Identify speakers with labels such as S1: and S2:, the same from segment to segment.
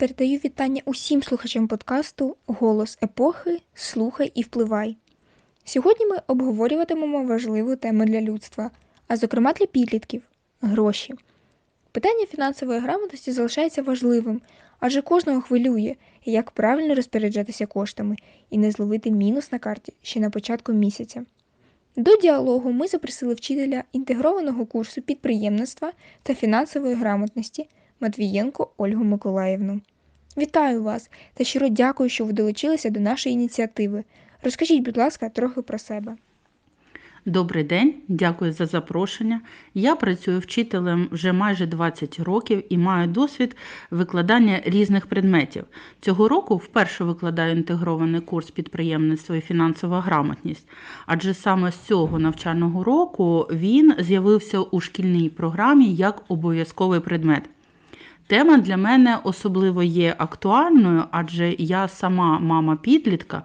S1: Передаю вітання усім слухачам подкасту Голос епохи. Слухай і впливай. Сьогодні ми обговорюватимемо важливу тему для людства, а зокрема для підлітків гроші. Питання фінансової грамотності залишається важливим, адже кожного хвилює, як правильно розпоряджатися коштами і не зловити мінус на карті ще на початку місяця. До діалогу ми запросили вчителя інтегрованого курсу підприємництва та фінансової грамотності Матвієнко Ольгу Миколаївну. Вітаю вас та щиро дякую, що ви долучилися до нашої ініціативи. Розкажіть, будь ласка, трохи про себе.
S2: Добрий день, дякую за запрошення. Я працюю вчителем вже майже 20 років і маю досвід викладання різних предметів. Цього року вперше викладаю інтегрований курс підприємництва і фінансова грамотність, адже саме з цього навчального року він з'явився у шкільній програмі як обов'язковий предмет. Тема для мене особливо є актуальною, адже я сама мама підлітка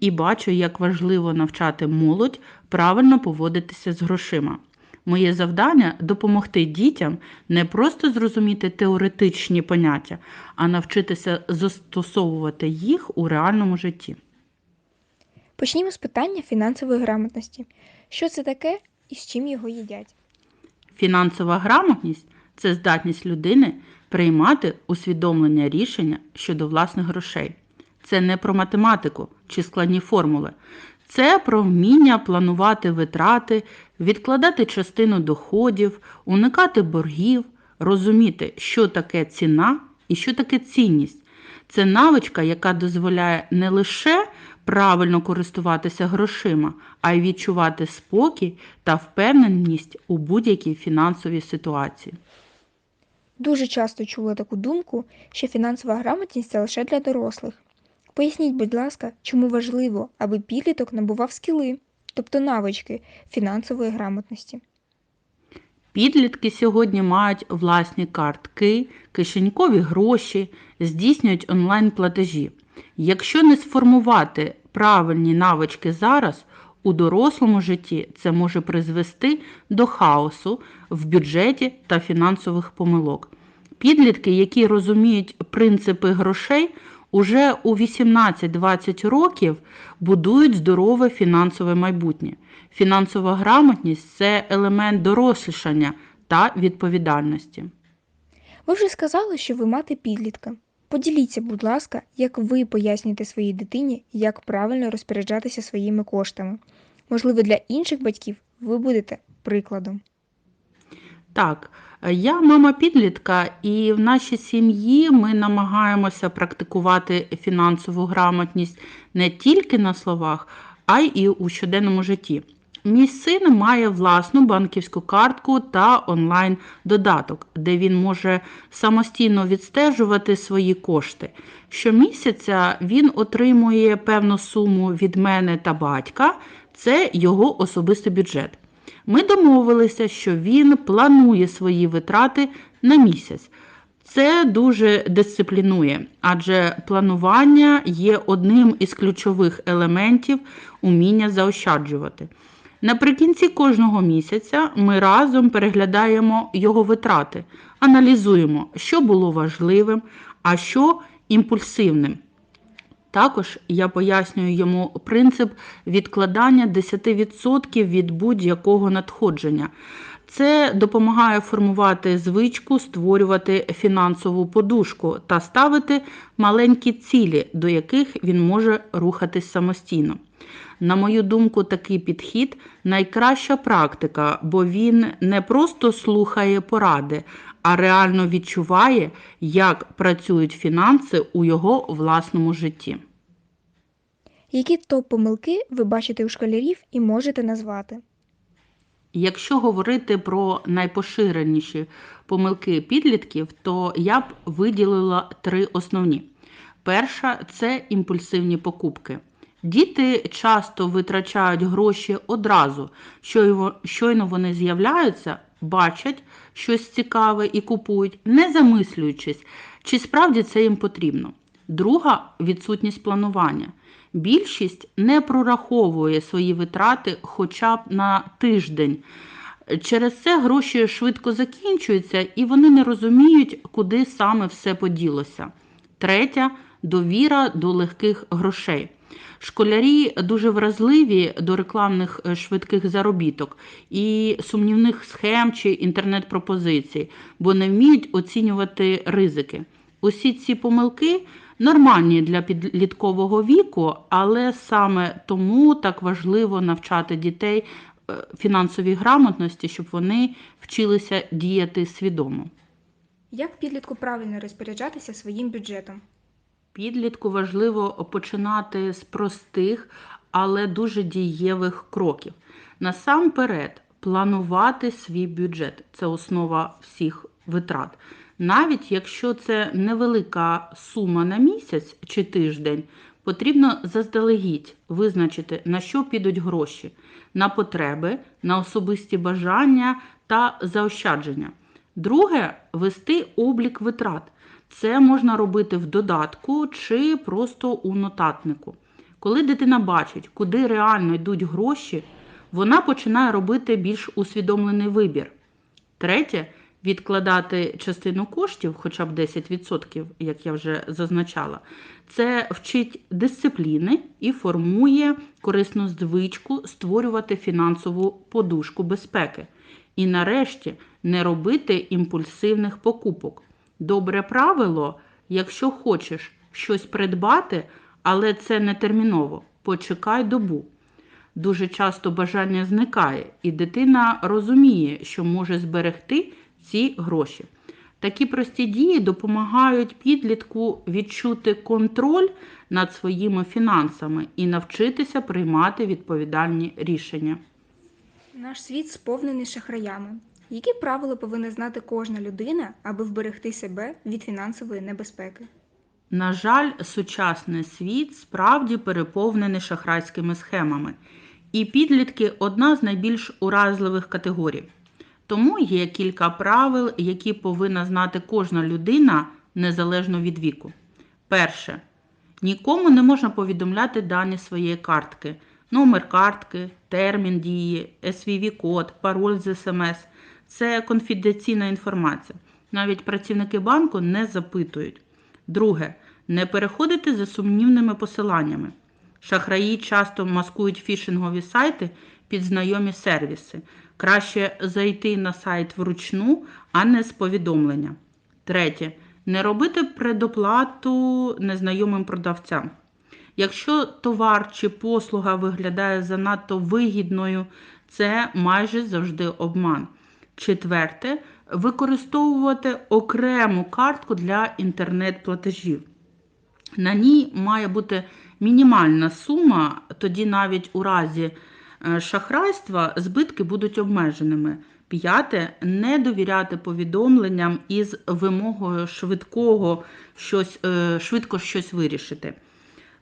S2: і бачу, як важливо навчати молодь правильно поводитися з грошима. Моє завдання допомогти дітям не просто зрозуміти теоретичні поняття, а навчитися застосовувати їх у реальному житті.
S1: Почнімо з питання фінансової грамотності. Що це таке і з чим його їдять?
S2: Фінансова грамотність це здатність людини приймати усвідомлення рішення щодо власних грошей. Це не про математику чи складні формули. Це про вміння планувати витрати, відкладати частину доходів, уникати боргів, розуміти, що таке ціна і що таке цінність. Це навичка, яка дозволяє не лише правильно користуватися грошима, а й відчувати спокій та впевненість у будь-якій фінансовій ситуації.
S1: Дуже часто чула таку думку, що фінансова грамотність це лише для дорослих. Поясніть, будь ласка, чому важливо, аби підліток набував скіли, тобто навички фінансової грамотності.
S2: Підлітки сьогодні мають власні картки, кишенькові гроші, здійснюють онлайн-платежі. Якщо не сформувати правильні навички зараз, у дорослому житті це може призвести до хаосу в бюджеті та фінансових помилок. Підлітки, які розуміють принципи грошей, уже у 18-20 років будують здорове фінансове майбутнє. Фінансова грамотність це елемент дорослішання та відповідальності.
S1: Ви вже сказали, що ви мати підлітка. Поділіться, будь ласка, як ви пояснюєте своїй дитині, як правильно розпоряджатися своїми коштами. Можливо, для інших батьків ви будете прикладом.
S2: Так, я мама підлітка, і в нашій сім'ї ми намагаємося практикувати фінансову грамотність не тільки на словах, а й у щоденному житті. Мій син має власну банківську картку та онлайн-додаток, де він може самостійно відстежувати свої кошти. Щомісяця він отримує певну суму від мене та батька, це його особистий бюджет. Ми домовилися, що він планує свої витрати на місяць. Це дуже дисциплінує, адже планування є одним із ключових елементів уміння заощаджувати. Наприкінці кожного місяця ми разом переглядаємо його витрати, аналізуємо, що було важливим, а що імпульсивним. Також я пояснюю йому принцип відкладання 10% від будь-якого надходження. Це допомагає формувати звичку, створювати фінансову подушку та ставити маленькі цілі, до яких він може рухатись самостійно. На мою думку, такий підхід найкраща практика, бо він не просто слухає поради, а реально відчуває, як працюють фінанси у його власному житті.
S1: Які топ-помилки ви бачите у школярів і можете назвати?
S2: Якщо говорити про найпоширеніші помилки підлітків, то я б виділила три основні. Перша це імпульсивні покупки. Діти часто витрачають гроші одразу, щойно вони з'являються, бачать щось цікаве і купують, не замислюючись, чи справді це їм потрібно. Друга відсутність планування. Більшість не прораховує свої витрати хоча б на тиждень. Через це гроші швидко закінчуються і вони не розуміють, куди саме все поділося. Третя довіра до легких грошей. Школярі дуже вразливі до рекламних е, швидких заробіток і сумнівних схем чи інтернет-пропозицій, бо не вміють оцінювати ризики. Усі ці помилки нормальні для підліткового віку, але саме тому так важливо навчати дітей е, фінансовій грамотності, щоб вони вчилися діяти свідомо.
S1: Як підлітку правильно розпоряджатися своїм бюджетом?
S2: Підлітку важливо починати з простих, але дуже дієвих кроків. Насамперед, планувати свій бюджет це основа всіх витрат. Навіть якщо це невелика сума на місяць чи тиждень, потрібно заздалегідь визначити, на що підуть гроші, на потреби, на особисті бажання та заощадження. Друге вести облік витрат. Це можна робити в додатку чи просто у нотатнику. Коли дитина бачить, куди реально йдуть гроші, вона починає робити більш усвідомлений вибір. Третє відкладати частину коштів, хоча б 10%, як я вже зазначала, це вчить дисципліни і формує корисну звичку створювати фінансову подушку безпеки. І нарешті не робити імпульсивних покупок. Добре правило, якщо хочеш щось придбати, але це не терміново, почекай добу. Дуже часто бажання зникає, і дитина розуміє, що може зберегти ці гроші. Такі прості дії допомагають підлітку відчути контроль над своїми фінансами і навчитися приймати відповідальні рішення.
S1: Наш світ сповнений шахраями. Які правила повинна знати кожна людина, аби вберегти себе від фінансової небезпеки?
S2: На жаль, сучасний світ справді переповнений шахрайськими схемами, і підлітки одна з найбільш уразливих категорій. Тому є кілька правил, які повинна знати кожна людина незалежно від віку. Перше. Нікому не можна повідомляти дані своєї картки, номер картки, термін дії, SVV-код, пароль з СМС. Це конфіденційна інформація. Навіть працівники банку не запитують. Друге, не переходити за сумнівними посиланнями. Шахраї часто маскують фішингові сайти під знайомі сервіси. Краще зайти на сайт вручну, а не з повідомлення. Третє. Не робити предоплату незнайомим продавцям. Якщо товар чи послуга виглядає занадто вигідною, це майже завжди обман. Четверте, використовувати окрему картку для інтернет-платежів. На ній має бути мінімальна сума, тоді навіть у разі шахрайства збитки будуть обмеженими. П'яте не довіряти повідомленням із вимогою швидкого щось, е, швидко щось вирішити.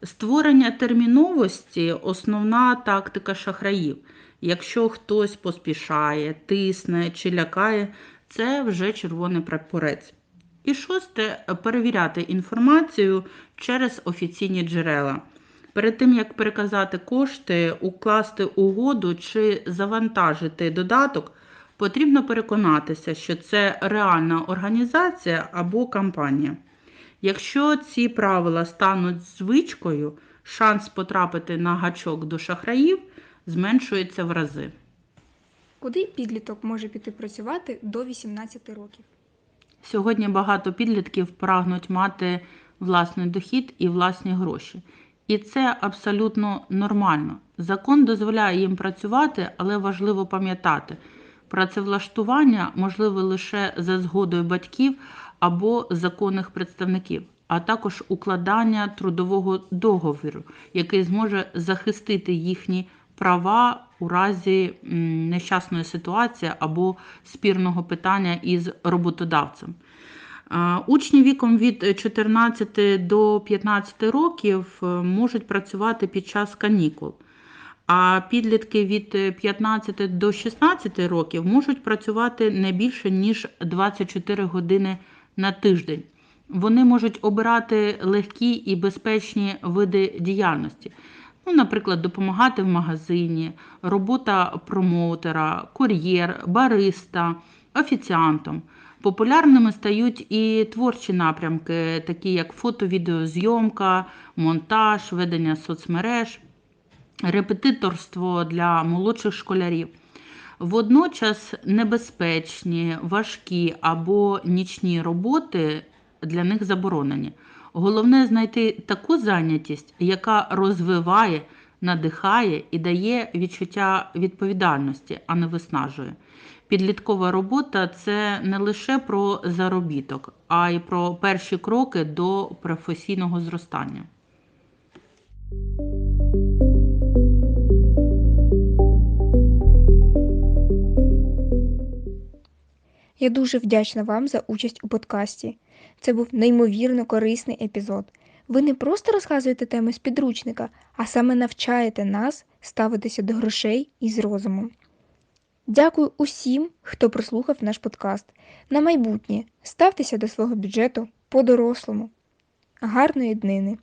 S2: Створення терміновості основна тактика шахраїв. Якщо хтось поспішає, тисне чи лякає, це вже червоний прапорець. І шосте перевіряти інформацію через офіційні джерела. Перед тим, як переказати кошти, укласти угоду чи завантажити додаток, потрібно переконатися, що це реальна організація або компанія. Якщо ці правила стануть звичкою, шанс потрапити на гачок до шахраїв зменшується в рази.
S1: Куди підліток може піти працювати до 18 років?
S2: Сьогодні багато підлітків прагнуть мати власний дохід і власні гроші. І це абсолютно нормально. Закон дозволяє їм працювати, але важливо пам'ятати, працевлаштування можливе лише за згодою батьків або законних представників, а також укладання трудового договору, який зможе захистити їхні права у разі нещасної ситуації або спірного питання із роботодавцем. Учні віком від 14 до 15 років е, можуть працювати під час канікул, а підлітки від 15 до 16 років можуть працювати не більше, ніж 24 години на тиждень. Вони можуть обирати легкі і безпечні види діяльності. Ну, наприклад, допомагати в магазині, робота промоутера, кур'єр, бариста, офіціантом. Популярними стають і творчі напрямки, такі як фото-відеозйомка, монтаж, ведення соцмереж, репетиторство для молодших школярів. Водночас небезпечні, важкі або нічні роботи для них заборонені. Головне знайти таку зайнятість, яка розвиває, надихає і дає відчуття відповідальності, а не виснажує. Підліткова робота це не лише про заробіток, а й про перші кроки до професійного зростання.
S1: Я дуже вдячна вам за участь у подкасті. Це був неймовірно корисний епізод. Ви не просто розказуєте теми з підручника, а саме навчаєте нас ставитися до грошей із розумом. Дякую усім, хто прослухав наш подкаст. На майбутнє ставтеся до свого бюджету по-дорослому. Гарної днини!